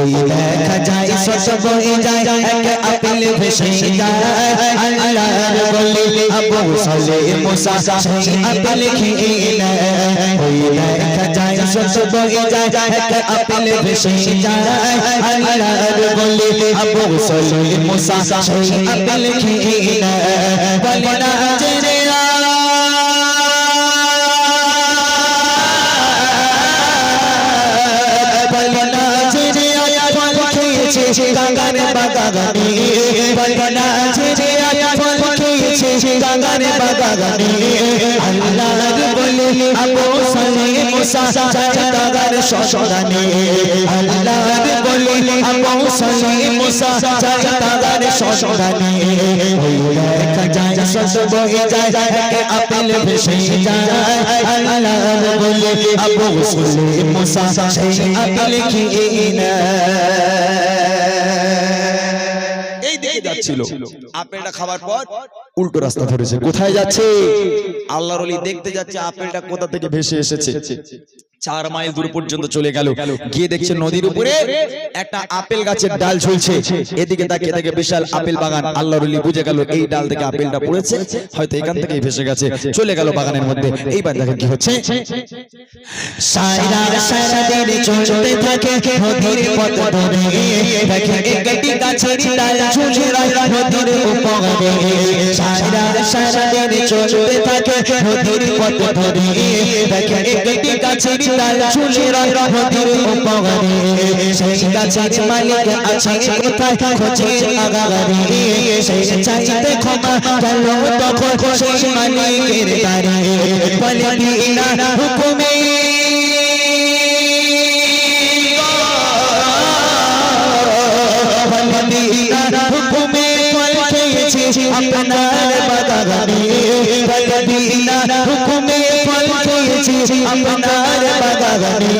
ওই দেখা যায় সব বয়ে যায় বলি গাঙ্গারে বাগাগানি বলনা ছেড়ে আয়া ফল খেয়েছে বাগাগানি দিকে যাচ্ছিল আপেলটা খাবার পর উল্টো রাস্তা ধরেছে। কোথায় যাচ্ছে? আল্লাহর ওলি দেখতে যাচ্ছে আপেলটা কোথা থেকে ভেসে এসেছে। চার মাইল দূর পর্যন্ত চলে গেল গিয়ে দেখছে নদীর উপরে একটা আপেল গাছের ডাল ঝুলছে এদিকে তাকিয়ে দেখে বিশাল আপেল বাগান আল্লাহর বুঝে গেল এই ডাল থেকে আপেলটা পড়েছে হয়তো এখান থেকেই ভেসে গেছে চলে গেল বাগানের মধ্যে এইবার দেখেন কি হচ্ছে সারা সারা দিন চলতে থাকে নদীর পথ ধরে দেখে একটি গাছের ডাল ঝুলে নদীর উপরে সারা সারা দিন চলতে থাকে নদীর পথ ধরে দেখে একটি গাছের ঝুলে রয় নদীর উপরে সেই গাছের মালিক আছে কোথায়? খোঁজে আগারে সেই চাইতে ক্ষমা গেল তখন সেই মালিকের দ্বারে বলে বিনা হুকুমে হুকুমে আপনার বাগানে। বলদিনা হুকুমে ফল খেয়েছে আপনার বাগানে।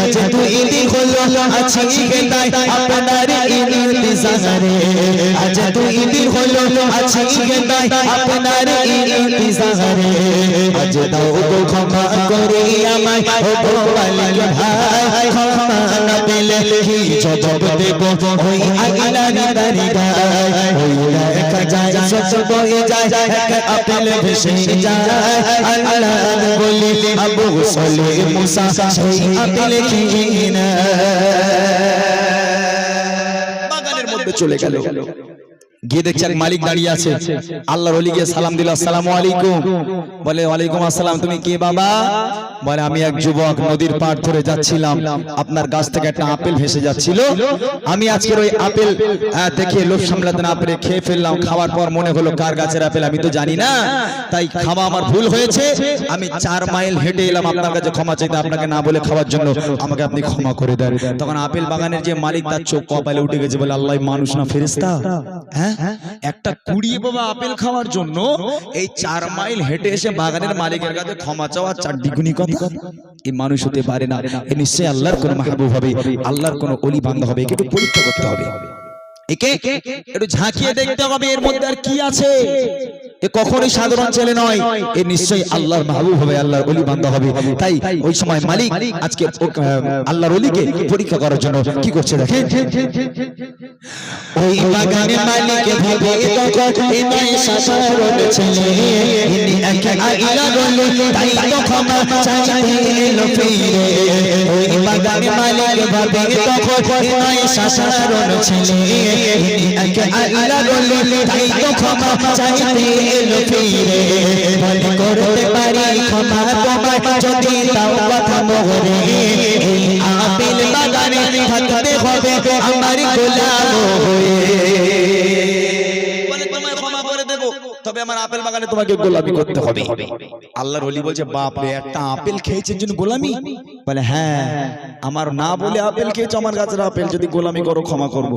আজ দুই দিন হলো, আছি গেতাই আপনার ইন্তজারে। আজ দুই দিন হলো, আছি ক্ষমা করে আমায় দেব? ওই আল্লাহর দরগায় সব বয়ে যায় আপেল ভেসে যায়। আল্লাহ বলি, আবু সালে মুসা, সেই আপেল খেয়ে বাগানের মধ্যে চলে গেল। গিয়ে দেখছে এক মালিক দাঁড়িয়ে আছে। আল্লাহর ওলি গিয়ে সালাম দিল আসসালামু আলাইকুম। বলে ওয়ালাইকুম আসসালাম তুমি কে বাবা? বলে আমি এক যুবক নদীর পাড় ধরে যাচ্ছিলাম। আপনার গাছ থেকে একটা আপেল ভেসে যাচ্ছিল। আমি আজকের ওই আপেল দেখে লোভ সামলাতে না পেরে খেয়ে ফেললাম। খাওয়ার পর মনে হলো কার গাছের আপেল আমি তো জানি না। তাই খাওয়া আমার ভুল হয়েছে। আমি চার মাইল হেঁটে এলাম আপনার কাছে ক্ষমা চাইতে। আপনাকে না বলে খাওয়ার জন্য আমাকে আপনি ক্ষমা করে দেন। তখন আপেল বাগানের যে মালিক তার চোখ কপালে উঠে গেছে বলে আল্লাহ মানুষ না ফেরেস্তা হ্যাঁ একটা কুড়িয়ে বাবা আপেল খাওয়ার জন্য এই চার মাইল হেঁটে এসে বাগানের মালিকের কাছে ক্ষমা চাওয়া চার দ্বিগুণি কথা। এই মানুষ হতে পারে না। এ নিশ্চয়ই আল্লাহর কোন মাহবুব হবে, আল্লাহর কোনো অলি বান্ধব হবে, একে একটু পরীক্ষা করতে হবে। একে? একটু ঝাঁকিয়ে দেখতে হবে এর মধ্যে আর কি আছে? এ কখনোই সাধারণ ছেলে নয় এ নিশ্চয়ই আল্লাহর মাহবুব হবে আল্লাহর অলি বান্ধব হবে তাই ওই সময় মালিক আজকে আল্লাহর অলিকে পরীক্ষা করার জন্য কি করছে দেখেন ওই বাগানে মালিক ভাবে তখন ইনাই সাসারণ ছেলে ইনি এক আইলা বলে তাই তো ক্ষমা চাইতে এলো ফিরে ওই বাগানে মালিক ভাবে তখন ইনাই সাসারণ ছেলে ইনি এক আইলা বলে তাই তো ক্ষমা চাইতে এলো ফিরে। বলে করতে পারি, ক্ষমা তোমার যদি তাও কথা মোহরে এই আপেল বাগানে থাকতে হবে আমার গোলাম হয়ে। তবে আমার আপেল বাগানে তোমাকে গোলামি করতে হবে। আল্লাহর ওলি বলছে বাপ রে একটা আপেল খেয়েছেন জন্য গোলামি? বলে হ্যাঁ আমার না বলে আপেল খেয়েছো, আমার গাছের আপেল যদি গোলামি করো, ক্ষমা করব।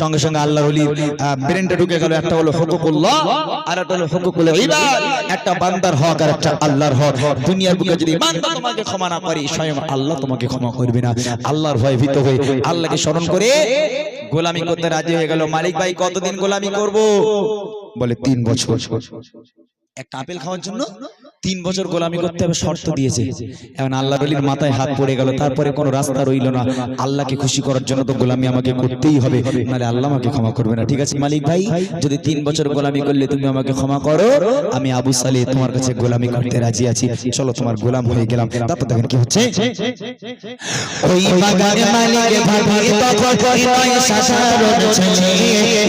সঙ্গে সঙ্গে আল্লাহর ওলি ব্রেনটা ঢুকে গেল, একটা হলো হুকুকুল্লাহ, আর একটা হলো হুকুকুল ইবাদ। একটা বান্দার হক আর একটা আল্লাহর হক। দুনিয়ার বুকে যদি বান্দা তোমাকে ক্ষমা না করে স্বয়ং আল্লাহ তোমাকে ক্ষমা করবে না। আল্লাহর ভয় ভীত হয়ে আল্লাহকে স্মরণ করে গোলামি করতে রাজি হয়ে গেল। মালিক ভাই, কতদিন গোলামি করব? বলে তিন বছর। একটা আপেল খাওয়ার জন্য তিন বছর গোলামি করতে হবে শর্ত দিয়েছে। এখন আল্লাহ রলির মাথায় হাত পড়ে গেল তারপরে কোনো রাস্তা রইল না। আল্লাহকে খুশি করার জন্য তো গোলামি আমাকে করতেই হবে। নাহলে আল্লাহ আমাকে ক্ষমা করবে না। ঠিক আছে মালিক ভাই যদি তিন বছর গোলামি করলে তুমি আমাকে ক্ষমা করো। আমি আবু সালে তোমার কাছে গোলামি করতে রাজি আছি। চলো তোমার গোলাম হয়ে গেলাম। তারপর দেখেন কি হচ্ছে? ওই বাগানে মালিক ভাবি তখন নয় সাধারণ ছেলে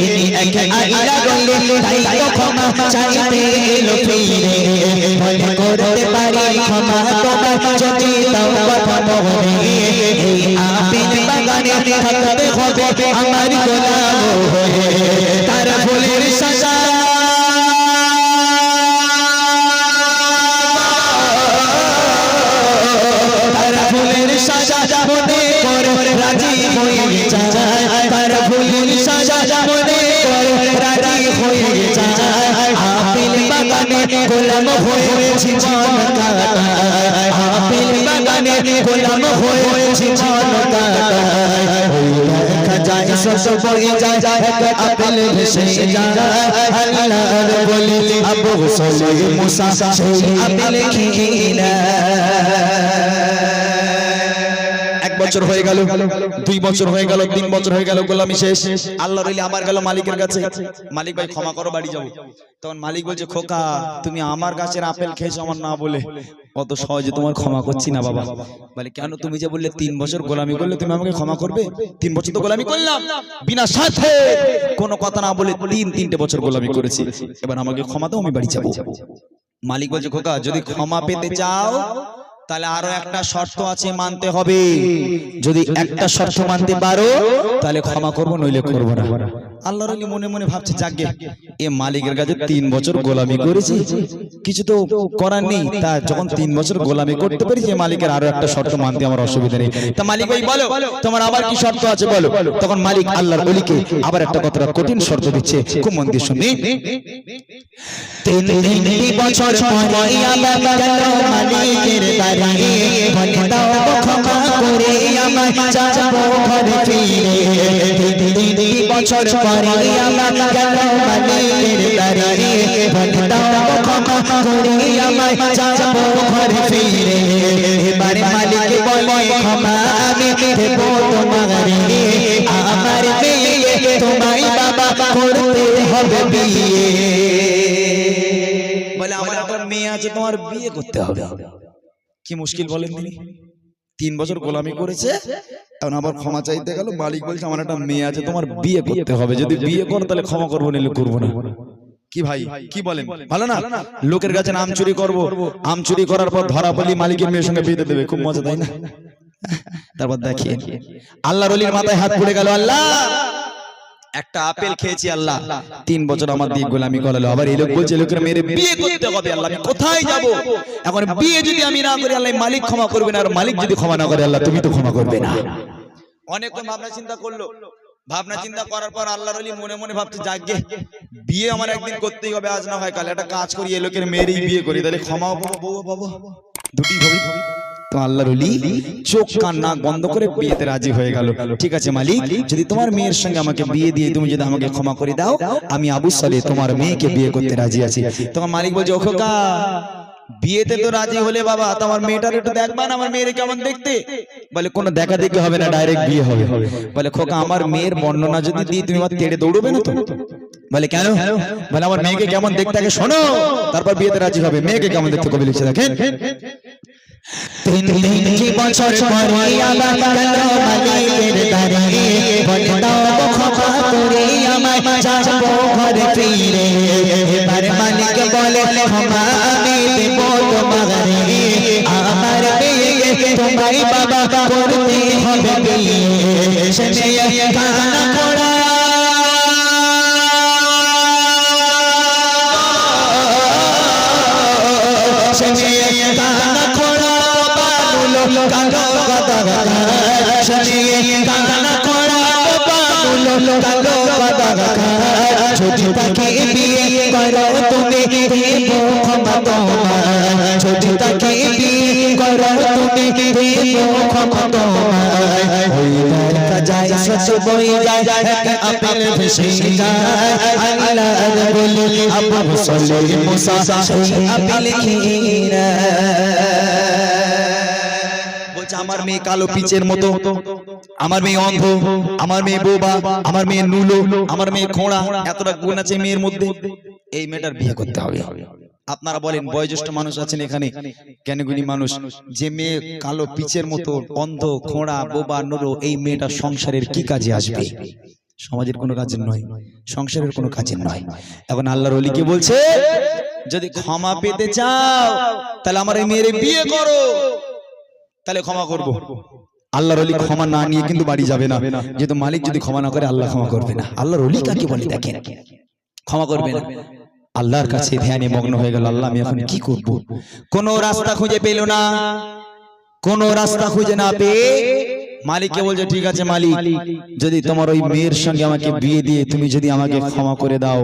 ইনি এক আইলা গলে তাই তো ক্ষমা চাইতে এলো ফিরে মনে করতে পারি, ক্ষমা তোমার যদি তাও কথা এই আপেল বাগানে থাকতে হবে আমার গোলাম হয়ে তার ফুলের সাজা বাগানে গোলাম হয়েছি আপেল বাগানে গোলাম হয়েছি আপেল ভেসে বছর হয়ে গেল, দুই বছর হয়ে গেল, তিন বছর হয়ে গেল, গোলামি শেষ। আল্লাহ রইলে আমার গেল মালিকের কাছে। মালিক ভাই, ক্ষমা করো, বাড়ি যাব। তখন মালিক বলছে, খোকা, তুমি আমার গাছের আপেল খেয়েছো আমার না বলে। অত সহজে তোমার ক্ষমা করছি না, বাবা। বলে, কেন তুমি যে বললে তিন বছর গোলামি করলে, তুমি আমাকে ক্ষমা করবে? তিন বছর তো গোলামি করলাম। বিনা সাথে কোনো কথা না বলে তিন, তিনটে বছর গোলামি করেছি। এবার আমাকে ক্ষমা দাও, আমি বাড়ি যাব। মালিক বলছে, খোকা, যদি ক্ষমা পেতে চাও তাহলে আরও একটা শর্ত আছে মানতে হবে। যদি একটা শর্ত মানতে পারো তাহলে ক্ষমা করব নইলে করব না। আল্লাহর আলী মনে মনে ভাবছে যাকে এ মালিকের কাছে তিন বছর গোলামি করেছি। কিছু তো করার নেই। তা যখন তিন বছর গোলামি করতে পারি যে মালিকের আরও একটা শর্ত মানতে আমার অসুবিধা নেই। তা মালিক ভাই বলো তোমার আবার কি শর্ত আছে বলো? তখন মালিক আল্লাহর অলিকে আবার একটা কতটা কঠিন শর্ত দিচ্ছে। খুব মন দিয়ে শুনি। তিন বছর পরে বলে আমার মেয়ে আছে তোমার বিয়ে করতে হবে। কি মুশকিল বলেন তিনি? তিন বছর গোলামি করেছে। এখন আবার ক্ষমা চাইতে গেল। মালিক বলছে আমার একটা মেয়ে আছে তোমার বিয়ে করতে হবে। যদি বিয়ে করো তাহলে ক্ষমা করব নিলে করব না। কি ভাই? কি বলেন? ভালো না? লোকের কাছে আম চুরি করব। আম চুরি করার পর ধরা পড়লি মালিকের মেয়ের সঙ্গে বিয়ে দেবে। খুব মজা তাই না? তারপর দেখি আল্লাহ রলির মাথায় হাত পড়ে গেল আল্লাহ! একটা আপেল খেয়েছি আল্লাহ। তিন বছর আমার দিয়ে গোলামি করালো। আবার এই লোক বলছে লোকের মেরে বিয়ে করতে হবে আল্লাহ? আমি কোথায় যাব? এখন বিয়ে যদি আমি না করি আল্লাহ মালিক ক্ষমা করবে না আর মালিক যদি ক্ষমা না করে আল্লাহ তুমি তো ক্ষমা করবে না। অনেক ভাবনা চিন্তা করল। ভাবনা চিন্তা করার পর আল্লাহর আলী মনে মনে ভাবছে যাকে বিয়ে আমার একদিন করতেই হবে আজ না হয় কাল। একটা কাজ করি এ লোকের মেয়েরই বিয়ে করি তাহলে ক্ষমাও পাবো বউ পাবো। দুটি হবে তো আল্লাহর অলি চোখ কান নাক বন্ধ করে বিয়েতে রাজি হয়ে গেল। ঠিক আছে মালিক যদি তোমার মেয়ের সঙ্গে আমাকে বিয়ে দিয়ে তুমি যদি আমাকে ক্ষমা করে দাও আমি আবু সালে তোমার মেয়েকে বিয়ে করতে রাজি আছি। তোমার মালিক বলছে বিয়েতে তো রাজি হলে বাবা তোমার মেয়েটার একটু দেখবা না আমার মেয়ের কেমন দেখতে? বলে কোনো দেখা দেখি হবে না ডাইরেক্ট বিয়ে হবে। বলে খোকা আমার মেয়ের বর্ণনা যদি দিই তুমি আমার তেড়ে দৌড়বে না তো? বলে কেন? বলে আমার মেয়েকে কেমন দেখতে আগে শোনো তারপর বিয়েতে রাজি হবে। মেয়েকে কেমন দেখতে কবি লিখছে দেখেন। তিন তিনটি বছর পরে আবার গেল মালিকের দ্বারে। বলে ক্ষমা করে আমায় যাব ঘরে ফিরে। এবার মালিক বলে ক্ষমা আমি দেব তোমারে। আমার মেয়ে তোমায় বাবা করতে হবে বিয়ে। সে মেয়ে যদি তাকে তুমি আমার মেয়ে কালো পিচের মতো, আমার মেয়ে অন্ধ, আমার মেয়ে বোবা আমার মেয়ে নুলো, আমার মেয়ে খোঁড়া, এতটা গুণ আছে মেয়ের মধ্যে। এই মেয়েটার বিয়ে করতে হবে। আপনারা বলেন বয়োজ্যেষ্ঠ মানুষ আছেন এখানে? জ্ঞানীগুণী মানুষ? যে মেয়ে কালো পিচের মতো অন্ধ খোঁড়া বোবা নুলো এই মেয়েটা সংসারের কি কাজে আসবে? সমাজের কোনো কাজের নয়। সংসারের কোনো কাজের নয়। এখন আল্লাহর অলি কি বলছে? যদি ক্ষমা পেতে চাও তাহলে আমার এই মেয়ের বিয়ে করো। তাহলে ক্ষমা করব। আল্লাহর অলি ক্ষমা না নিয়ে কিন্তু বাড়ি যাবে না। যেহেতু মালিক যদি ক্ষমা না করে আল্লাহ ক্ষমা করবে না। আল্লাহর অলি কাকে বলে দেখেন? ক্ষমা করবে না আল্লাহর কাছে ধ্যানে মগ্ন হয়ে গেল আল্লাহ আমি এখন কি করব? কোন রাস্তা খুঁজে পেল না। কোন রাস্তা খুঁজে না পেয়ে মালিককে বলছে ঠিক আছে মালিক যদি তোমার ওই মেয়ের সঙ্গে আমাকে বিয়ে দিয়ে তুমি যদি আমাকে ক্ষমা করে দাও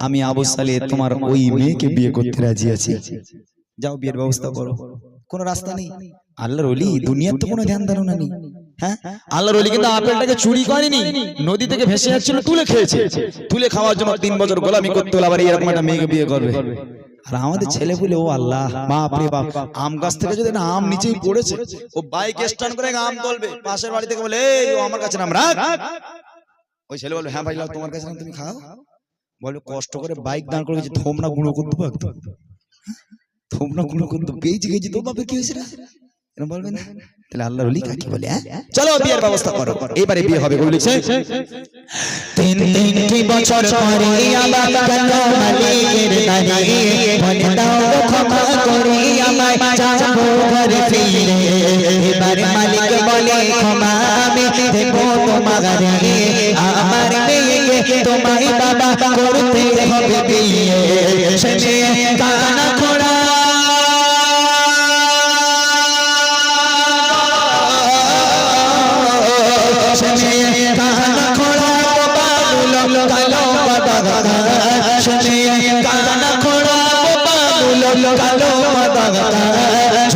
আমি আবু সালে তোমার ওই মেয়েকে বিয়ে করতে রাজি আছি। যাও বিয়ের ব্যবস্থা করো। কোন রাস্তা নেই। আল্লাহর অলি দুনিয়ার তো কোনো ধ্যান ধারণা নেই। হ্যাঁ? আল্লাহর অলি কিন্তু আপেলটাকে চুরি করেনি। নদী থেকে ভেসে যাচ্ছিল তুলে খেয়েছে। তুলে খাওয়ার জন্য তিন বছর গোলামি করতে হলো আবার এরকম একটা মেয়েকে বিয়ে করবে। আর আমাদের ছেলে বলে ও আল্লাহ বাপ রে বাপ আম গাছ থেকে যদি না আম নিচেই পড়েছে ও বাইক করে আম তুলবে পাশের বাড়ি থেকে বলে এই ও আমার কাছে নাম রাখ। ওই ছেলে বলবে হ্যাঁ ভাই লাও, তোমার কাছে নাম তুমি খাও। বলবে কষ্ট করে বাইক দাঁড় করে থোমনা গুঁড়ো করে দেবো একদম থোমনা গুঁড়ো করে দেবো গেছি তো বাপের কি হয়েছে রে? এরকম বলবে তাহলে আল্লাহর অলি কাকে বলে হ্যাঁ? চলো বিয়ের ব্যবস্থা করো। এবারে বিয়ে হবে বলেছে। তিন তিনটি বছর পরে আবার কেন মালিকের দাঁড়িয়ে বলে দাও ক্ষমা করে আমায় যাব ঘরে ফিরে এবার মালিক বলে ক্ষমা আমি দেব তোমারে আমার মেয়েকে তোমায় বাবা করতে হবে বিয়ে।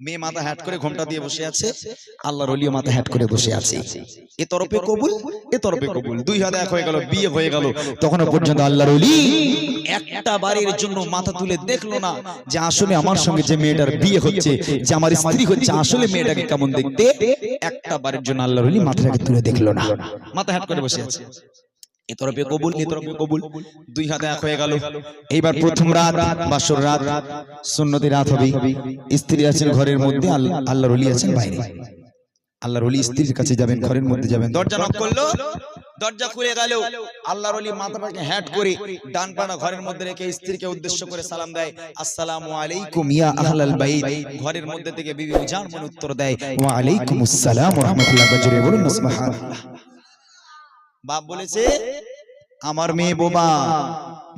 মেয়ে মাথা হ্যাট করে ঘোমটা দিয়ে বসে আছে আল্লাহর অলিও মাথা হ্যাট করে বসে আছে। এ তরফে কবুল? এ তরফে কবুল। দুই হাতে এক হয়ে গেল বিয়ে হয়ে গেল। তখনও পর্যন্ত আল্লাহর অলি একটা বারের জন্য মাথা তুলে দেখল না যে আসলে আমার সঙ্গে যে মেয়েটার বিয়ে হচ্ছে যে আমার স্ত্রী হচ্ছে আসলে মেয়েটাকে কেমন দেখতে? একটা বারের জন্য আল্লাহর অলি মাথাটাকে তুলে দেখল না। মাথা হ্যাট করে বসে আছে। এ তরফে কবুল এ তরফে কবুল। দুই হাতে এক হয়ে গেল। এইবার প্রথম রাত বাসর রাত সুন্নতি রাত হবে স্ত্রী আছেন ঘরের মধ্যে আল্লাহর অলি আছেন বাইরে। আল্লাহর অলি স্ত্রীর কাছে যাবেন ঘরের মধ্যে যাবেন। দরজা নক করল দরজা খুলে গেল। আল্লাহর অলি মাথাটাকে হ্যাট করে ডান পানা ঘরের মধ্যে রেখে স্ত্রীকে উদ্দেশ্য করে সালাম দেয়। আসসালামু আলাইকুম ইয়া আহলাল বাইত। ঘরের মধ্যে থেকে বিবি উজান মনে উত্তর দেয়। ওয়া আলাইকুমুস সালাম ওয়া রাহমাতুল্লাহ বলুন সুবহানাল্লাহ বাপ বলেছে আমার মেয়ে বোবা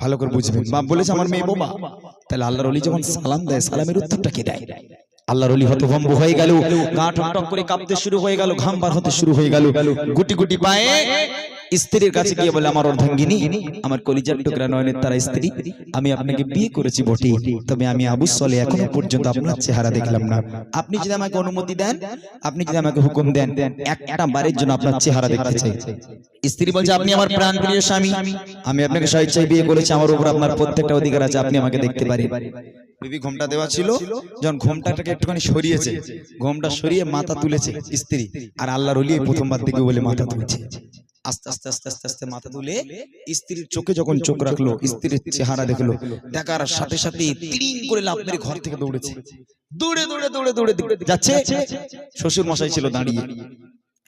ভালো করে বুঝবেন। বাপ বলেছে আমার মেয়ে বোবা তাহলে আল্লাহর অলি যখন সালাম দেয়, সালামের উত্তরটা কি দেয়? আল্লাহর অলি হতভম্ব হয়ে গেল, গা ঠকঠক করে কাঁপতে শুরু হয়ে গেল, ঘাম বার হতে শুরু হয়ে গেল, গুটি গুটি পায়ে স্ত্রীর কাছে গিয়ে বলে, আমার অর্ধাঙ্গিনী, আমার কলিজার টুকরা নয়নের তারা স্ত্রী, আমি আপনাকে বিয়ে করেছি বটে, তবে আমি আবু সলে এখনও পর্যন্ত আপনার চেহারা দেখলাম না। আপনি যদি আমাকে অনুমতি দেন, আপনি যদি আমাকে হুকুম দেন, একটা বারের জন্য আপনার চেহারা দেখতে চাই স্ত্রী বলছে, আপনি আমার প্রাণ প্রিয় স্বামী, আমি আপনাকে স্বেচ্ছায় বিয়ে করেছি, আমার উপর আপনার প্রত্যেকটা অধিকার আছে, আপনি আমাকে দেখতে পারেন। বিবি ঘোমটা দেওয়া ছিল যখন ঘোমটাটাকে একটুখানি সরিয়েছে। ঘোমটা সরিয়ে মাথা তুলেছে স্ত্রী আর আল্লাহর প্রথমবার দিকে বলে মাথা তুলছে। আস্তে আস্তে আস্তে আস্তে আস্তে মাথা তুলে স্ত্রীর চোখে যখন চোখ রাখল স্ত্রীর চেহারা দেখল। দেখার সাথে সাথে তিরিং করে লাভ মেরে ঘর থেকে দৌড়েছে। দৌড়ে দৌড়ে দৌড়ে দৌড়ে দৌড়ে যাচ্ছে? শ্বশুর মশাই ছিল দাঁড়িয়ে।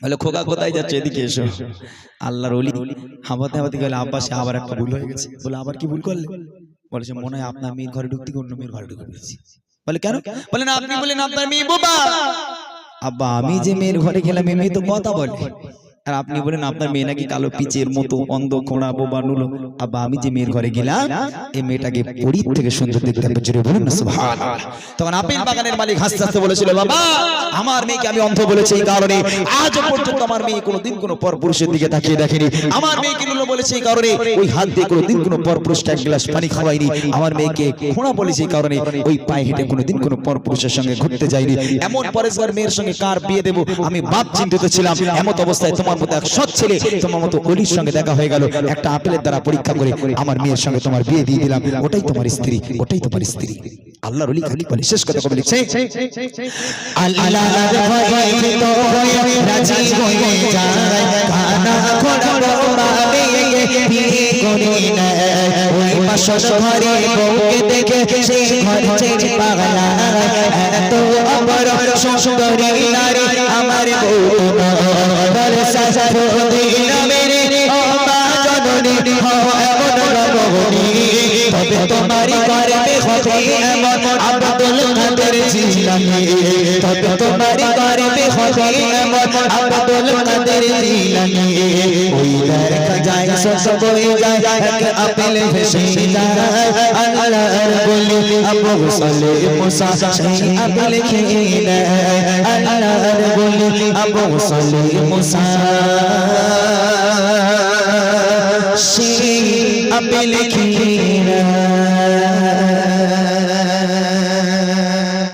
বলে খোকা কোথায় যাচ্ছে? এদিকে এসো। আল্লাহর অলি হাবাতে হাবাতে গেলে আব্বাসে আবার একটা ভুল হয়ে গেছে। বলে আবার কি ভুল করলে? বলেছে মনে হয় আপনার মেয়ের ঘরে ঢুকতে অন্য মেয়ের ঘরে ঢুকে পড়েছি বলে কেন? বলেন আপনি বলেন আপনার মেয়ে বোবা। আব্বা আমি যে মেয়ের ঘরে গেলাম মেয়ে তো কথা বলে। আর আপনি বলেন আপনার মেয়ে নাকি কালো পিচের মতো অন্ধ খোঁড়া বোবা নুলো। আব্বা আমি যে মেয়ের ঘরে গেলাম এই মেয়েটাকে পরীর থেকে সুন্দর দেখতে হবে জোরে বলুন না সুবহানাল্লাহ। তখন আপেল বাগানের মালিক হাসতে হাসতে বলেছিল বাবা আমার মেয়েকে আমি অন্ধ বলেছি এই কারণে। আজ পর্যন্ত আমার মেয়ে কোনোদিন কোনো পর পুরুষের দিকে তাকিয়ে দেখেনি। আমার মেয়েকে নুলো বলেছে এই কারণে। ওই হাত দিয়ে কোনোদিন কোনো পর পুরুষকে এক গ্লাস পানি খাওয়াইনি। আমার মেয়েকে খোঁড়া বলেছে এই কারণে। ওই পায়ে হেঁটে কোনোদিন কোনো পর পুরুষের সঙ্গে ঘুরতে যাইনি এমন পরেশগার মেয়ের সঙ্গে কার বিয়ে দেবো আমি বাপ চিন্তিত ছিলাম এমন অবস্থায় তোমার মতো এক সৎ ছেলে তোমার মতো অলির সঙ্গে দেখা হয়ে গেল। একটা আপেলের দ্বারা পরীক্ষা করে আমার মেয়ের সঙ্গে তোমার বিয়ে দিয়ে দিলাম। ওটাই তোমার স্ত্রী, ওটাই তোমার স্ত্রী। আল্লাহর অলি খালি বলে, শেষ কথা কবে লিখছে আমার সাজা দিন জননী এমন রবনী তবে তোমারই করবে হবে এমন আব্দুল কাদের জিলানি তবে তোমারই করবে হবে এমন আব্দুল কাদের জিলানি ওই দেখা যায় সব হয়ে যায় এক আপেল ভেসে যায় আল্লাহর বলি আবু সালে মুসা সেই আপেল খেয়ে নেয় আল্লাহর বলি আবু সালে মুসা। সেই আপেল খেয়ে